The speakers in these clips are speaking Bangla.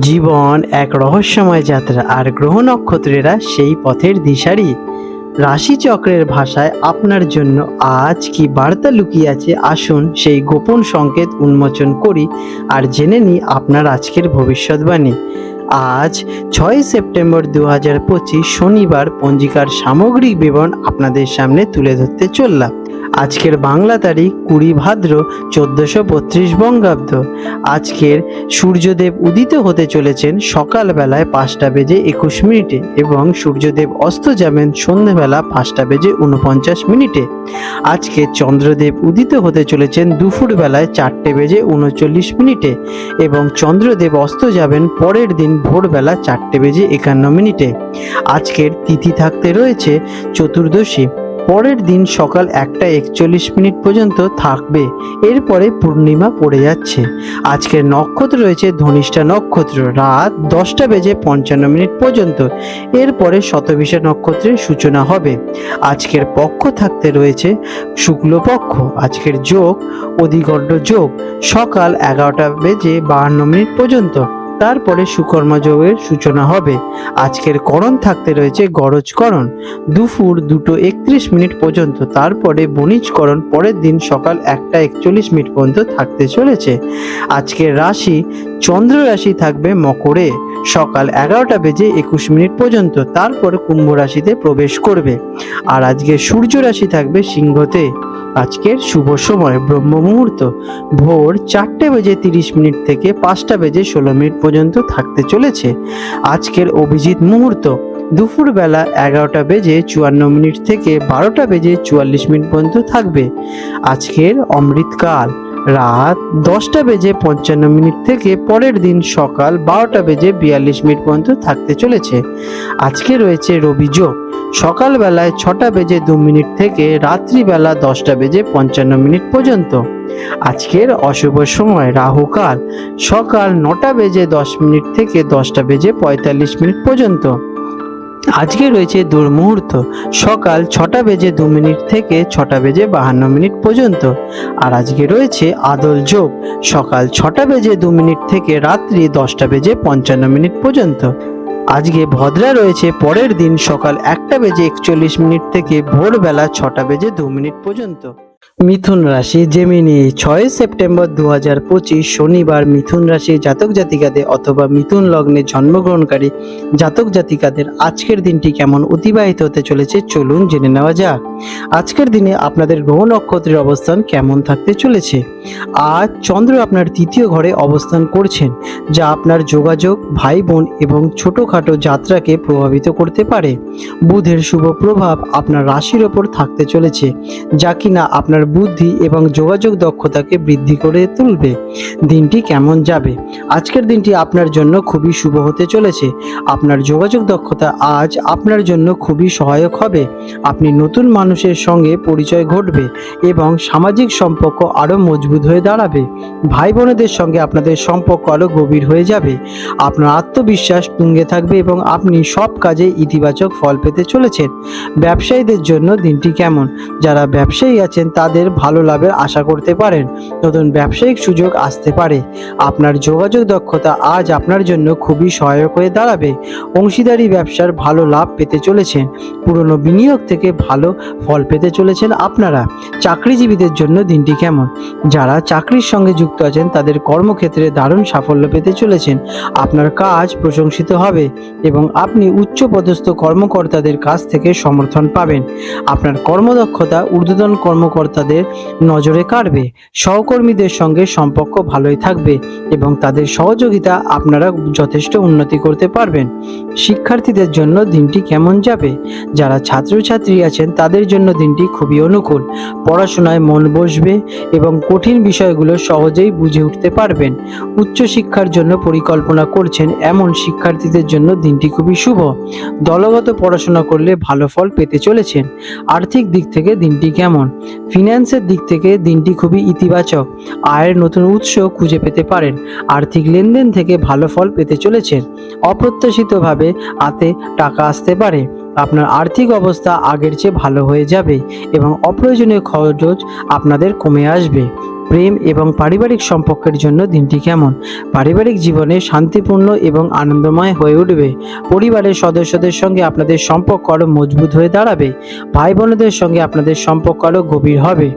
জীবন এক রহস্যময় যাত্রা, আর গ্রহ নক্ষত্রেরা সেই পথের দিশারি। রাশিচক্রের ভাষায় আপনার জন্য আজ কি বার্তা লুকিয়ে আছে? আসুন সেই গোপন সংকেত উন্মোচন করি, আর জেনে নিই আপনার আজকের ভবিষ্যৎবাণী। আজ ছয় সেপ্টেম্বর দু হাজার পঁচিশ শনিবার, পঞ্জিকার সামগ্রিক বিবরণ আপনাদের সামনে তুলে ধরতে চললাম। আজকের বাংলা তারিখ কুড়ি ভাদ্র চোদ্দোশো বত্রিশ বঙ্গাব্দ। আজকের সূর্যদেব উদিত হতে চলেছেন সকালবেলায় পাঁচটা বেজে একুশ মিনিটে এবং সূর্যদেব অস্ত যাবেন সন্ধ্যেবেলা পাঁচটা বেজে উনপঞ্চাশ মিনিটে। আজকে চন্দ্রদেব উদিত হতে চলেছেন দুপুর বেলায় চারটে বেজে উনচল্লিশ মিনিটে এবং চন্দ্রদেব অস্ত যাবেন পরের দিন ভোরবেলা চারটে বেজে একান্ন মিনিটে। আজকের তিথি থাকতে রয়েছে চতুর্দশী। পরের দিন সকাল একটা একচল্লিশ মিনিট পর্যন্ত থাকবে। এরপরে পূর্ণিমা পড়ে যাচ্ছে। আজকের নক্ষত্র রয়েছে ধনিষ্ঠা নক্ষত্র। রাত দশটা বেজে পঞ্চান্ন মিনিট পর্যন্ত। এরপরে শতবিশা নক্ষত্রের সূচনা হবে। আজকের পক্ষ থাকতে রয়েছে শুক্লপক্ষ। আজকের যোগ অধিগণ্ড যোগ। সকাল এগারোটা বেজে বাহান্ন মিনিট পর্যন্ত। তারপরে সুকর্মা যোগের সূচনা হবে। আজকের করণ থাকতে রয়েছে গরজকরণ দুপুর দুটো একত্রিশ মিনিট পর্যন্ত, তারপরে বণিজকরণ পরের দিন সকাল একটা একচল্লিশ মিনিট পর্যন্ত থাকতে চলেছে। আজকের রাশি চন্দ্র রাশি থাকবে মকরে। সকাল এগারোটা বেজে একুশ মিনিট পর্যন্ত, তারপর কুম্ভ রাশিতে প্রবেশ করবে। আর আজকে সূর্য রাশি থাকবে সিংহতে। আজকের শুভ সময় ব্রহ্ম মুহূর্ত ভোর চারটে বেজে তিরিশ মিনিট থেকে পাঁচটা বেজে ষোলো মিনিট পর্যন্ত থাকতে চলেছে। আজকের অভিজিৎ মুহূর্ত। দুপুরবেলা এগারোটা বেজে চুয়ান্ন মিনিট থেকে বারোটা বেজে চুয়াল্লিশ মিনিট পর্যন্ত থাকবে। আজকের অমৃতকাল। রাত দশটা বেজে পঞ্চান্ন মিনিট থেকে পরের দিন সকাল বারোটা বেজে বিয়াল্লিশ মিনিট পর্যন্ত থাকতে চলেছে। আজকে রয়েছে রবি যোগ। সকালবেলায় ছটা বেজে দু মিনিট থেকে রাত্রিবেলা দশটা বেজে পঞ্চান্ন মিনিট পর্যন্ত। আজকের অশুভ সময় রাহুকাল সকাল নটা বেজে দশ মিনিট থেকে দশটা বেজে পঁয়তাল্লিশ মিনিট পর্যন্ত। আজকে রয়েছে দুর্মুহূর্ত। সকাল ছটা বেজে দু মিনিট থেকে ছটা বেজে বাহান্ন মিনিট পর্যন্ত। আর আজকে রয়েছে আদল যোগ। সকাল ছটা বেজে দু মিনিট থেকে রাত্রি দশটা বেজে পঞ্চান্ন মিনিট পর্যন্ত। আজকে ভদ্রা রয়েছে। পরের দিন সকাল একটা বেজে একচল্লিশ মিনিট থেকে ভোরবেলা ছটা বেজে দু মিনিট পর্যন্ত। মিথুন রাশি জেমিনি ছয় সেপ্টেম্বর দু হাজার পঁচিশ শনিবার মিথুন রাশি জাতক জাতিকাদের অথবা মিথুন লগ্নে জন্মগ্রহণকারী জাতক জাতিকাদের আজকের দিনটি কেমন অতিবাহিত হতে চলেছে চলুন জেনে নেওয়া যাক। আজকের দিনে আপনাদের গ্রহ নক্ষত্রের অবস্থান কেমন থাকতে চলেছে? আজ চন্দ্র আপনার তৃতীয় ঘরে অবস্থান করছেন, যা আপনার যোগাযোগ ভাই বোন এবং ছোটোখাটো যাত্রাকে প্রভাবিত করতে পারে। বুধের শুভ প্রভাব আপনার রাশির ওপর থাকতে চলেছে, যা কিনা আপনার বুদ্ধি এবং যোগাযোগ দক্ষতাকে বৃদ্ধি করে তুলবে। দিনটি কেমন যাবে? আজকের দিনটি আপনার জন্য খুবই শুভ হতে চলেছে। আপনার যোগাযোগ দক্ষতা আজ আপনার জন্য খুবই সহায়ক হবে। আপনি নতুন মানুষের সঙ্গে পরিচয় ঘটবে এবং সামাজিক সম্পর্ক আরও মজবুত হয়ে দাঁড়াবে। ভাই বোনেদের সঙ্গে আপনাদের সম্পর্ক আরও গভীর হয়ে যাবে। আপনার আত্মবিশ্বাস তুঙ্গে থাকবে এবং আপনি সব কাজে ইতিবাচক ফল পেতে চলেছেন। ব্যবসায়ীদের জন্য দিনটি কেমন? যারা ব্যবসায়ী আছেন তাদের ভালো লাভের আশা করতে পারেন। নতুন ব্যবসায়িক সুযোগ আসতে পারে। আপনার যোগাযোগ দক্ষতা আজ আপনার জন্য খুবই সহায়ক হয়ে দাঁড়াবে। অংশীদারি ব্যবসার ভালো লাভ পেতে চলেছেন। পুরনো বিনিয়োগ থেকে ভালো ফল পেতে চলেছেন আপনারা। চাকরিজীবীদের জন্য দিনটি কেমন? যারা চাকরির সঙ্গে যুক্ত আছেন, তাদের কর্মক্ষেত্রে দারুণ সাফল্য পেতে চলেছেন। আপনার কাজ প্রশংসিত হবে এবং আপনি উচ্চপদস্থ কর্মকর্তাদের কাছ থেকে সমর্থন পাবেন। আপনার কর্মদক্ষতা ঊর্ধ্বতন কর্মকর্তাদের নজরে কাড়বে। সহকর্মীদের সঙ্গে সম্পর্ক ভালোই থাকবে এবং তাদের সহযোগিতা আপনারা যথেষ্ট উন্নতি করতে পারবেন। শিক্ষার্থীদের জন্য দিনটি কেমন যাবে? যারা ছাত্রছাত্রী আছেন, তাদের জন্য দিনটি খুবই অনুকূল। পড়াশোনায় মন বসবে এবং কঠিন বিষয়গুলো সহজেই বুঝে উঠতে পারবেন। উচ্চশিক্ষার জন্য পরিকল্পনা করছেন এমন শিক্ষার্থীদের জন্য দিনটি খুবই শুভ। দলগত পড়াশোনা করলে ভালো ফল পেতে চলেছেন। আর্থিক দিক থেকে দিনটি কেমন? ফিন্যান্সের দিক থেকে দিনটি খুবই ইতিবাচক। আয়ের নতুন উৎস খুঁজে পেতে পারেন। আর্থিক লেনদেন থেকে ভালো ফল পেতে চলেছেন। অপ্রত্যাশিতভাবে হাতে টাকা আসতে পারে। আপনার আর্থিক অবস্থা আগের চেয়ে ভালো হয়ে যাবে এবং অপ্রয়োজনীয় খরচ আপনাদের কমে আসবে। প্রেম এবং পারিবারিক সম্পর্কের জন্য দিনটি কেমন? পারিবারিক জীবনে শান্তিপূর্ণ এবং আনন্দময় হয়ে উঠবে। পরিবারের সদস্যদের সঙ্গে আপনাদের সম্পর্ক আরও মজবুত হয়ে দাঁড়াবে। ভাই বোনদের সঙ্গে আপনাদের সম্পর্ক আরও গভীর হবে।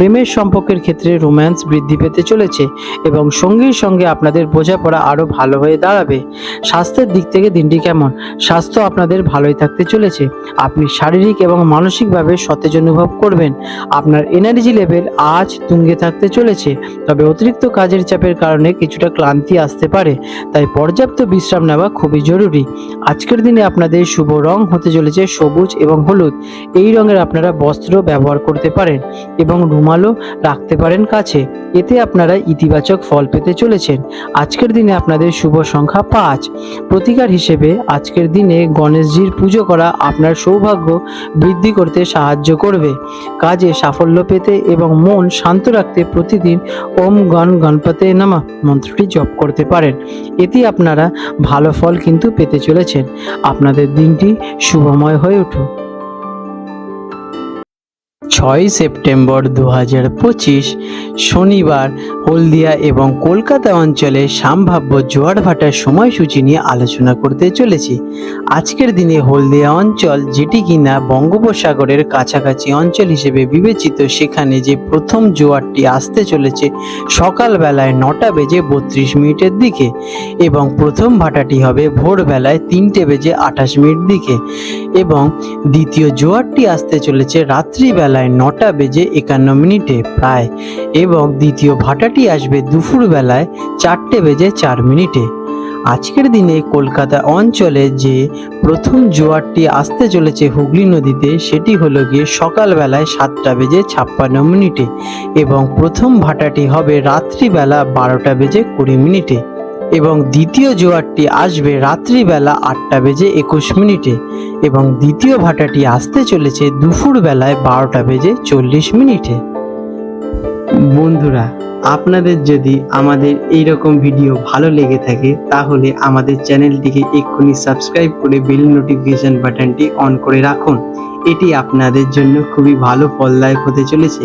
প্রেমের সম্পর্কের ক্ষেত্রে রোম্যান্স বৃদ্ধি পেতে চলেছে এবং সঙ্গীর সঙ্গে আপনাদের বোঝাপড়া আরও ভালো হয়ে দাঁড়াবে। স্বাস্থ্যের দিক থেকে দিনটি কেমন? স্বাস্থ্য আপনাদের ভালোই থাকতে চলেছে। আপনি শারীরিক এবং মানসিকভাবে সতেজ অনুভব করবেন। আপনার এনার্জি লেভেল আজ তুঙ্গে থাকতে চলেছে। তবে অতিরিক্ত কাজের চাপের কারণে কিছুটা ক্লান্তি আসতে পারে। তাই পর্যাপ্ত বিশ্রাম নেওয়া খুবই জরুরি। আজকের দিনে আপনাদের শুভ রং হতে চলেছে সবুজ এবং হলুদ। এই রঙের আপনারা বস্ত্র ব্যবহার করতে পারেন এবং রুমালও রাখতে পারেন কাছে। এতে আপনারা ইতিবাচক ফল পেতে চলেছেন। আজকের দিনে আপনাদের শুভ সংখ্যা পাঁচ। প্রতিকার হিসেবে আজকের দিনে গণেশজির পুজো করা আপনার সৌভাগ্য বৃদ্ধি করতে সাহায্য করবে। কাজে সাফল্য পেতে এবং মন শান্ত রাখতে প্রতিদিন ওম গণ গণপতে নামা মন্ত্রটি জপ করতে পারেন। এতে আপনারা ভালো ফল কিন্তু পেতে চলেছেন। আপনাদের দিনটি শুভময় হয়ে উঠুক। ছয় সেপ্টেম্বর দু পঁচিশ, শনিবার হলদিয়া এবং কলকাতা অঞ্চলে সম্ভাব্য জোয়ার ভাটার সময়সূচি নিয়ে আলোচনা করতে চলেছি। আজকের দিনে হলদিয়া অঞ্চল, যেটি কিনা বঙ্গোপসাগরের কাছাকাছি অঞ্চল হিসেবে বিবেচিত, সেখানে যে প্রথম জোয়ারটি আসতে চলেছে সকালবেলায় নটা বেজে বত্রিশ মিনিটের দিকে এবং প্রথম ভাটাটি হবে ভোরবেলায় তিনটে বেজে আঠাশ মিনিট দিকে এবং দ্বিতীয় জোয়ারটি আসতে চলেছে রাত্রিবেলায় নটা বেজে একান্ন মিনিটে প্রায় এবং দ্বিতীয় ভাটাটি আসবে দুপুরবেলায় চারটে বেজে চার মিনিটে। আজকের দিনে কলকাতা অঞ্চলে যে প্রথম জোয়ারটি আসতে চলেছে হুগলি নদীতে, সেটি হলো গিয়ে সকালবেলায় সাতটা বেজে ছাপ্পান্ন মিনিটে এবং প্রথম ভাটাটি হবে রাত্রিবেলা বারোটা বেজে কুড়ি মিনিটে। এবং দ্বিতীয় জোয়ারটি আসবে রাত্রিবেলা আটটা বেজে একুশ মিনিটে এবং দ্বিতীয় ভাটাটি আসতে চলেছে দুপুর বেলায় বারোটা বেজে চল্লিশ মিনিটে। বন্ধুরা, আপনাদের যদি আমাদের এই রকম ভিডিও ভালো লেগে থাকে, তাহলে আমাদের চ্যানেলটিকে এক্ষুনি সাবস্ক্রাইব করে বেল নোটিফিকেশন বাটনটি অন করে রাখুন। এটি আপনাদের জন্য খুবই ভালো ফলদায়ক হতে চলেছে।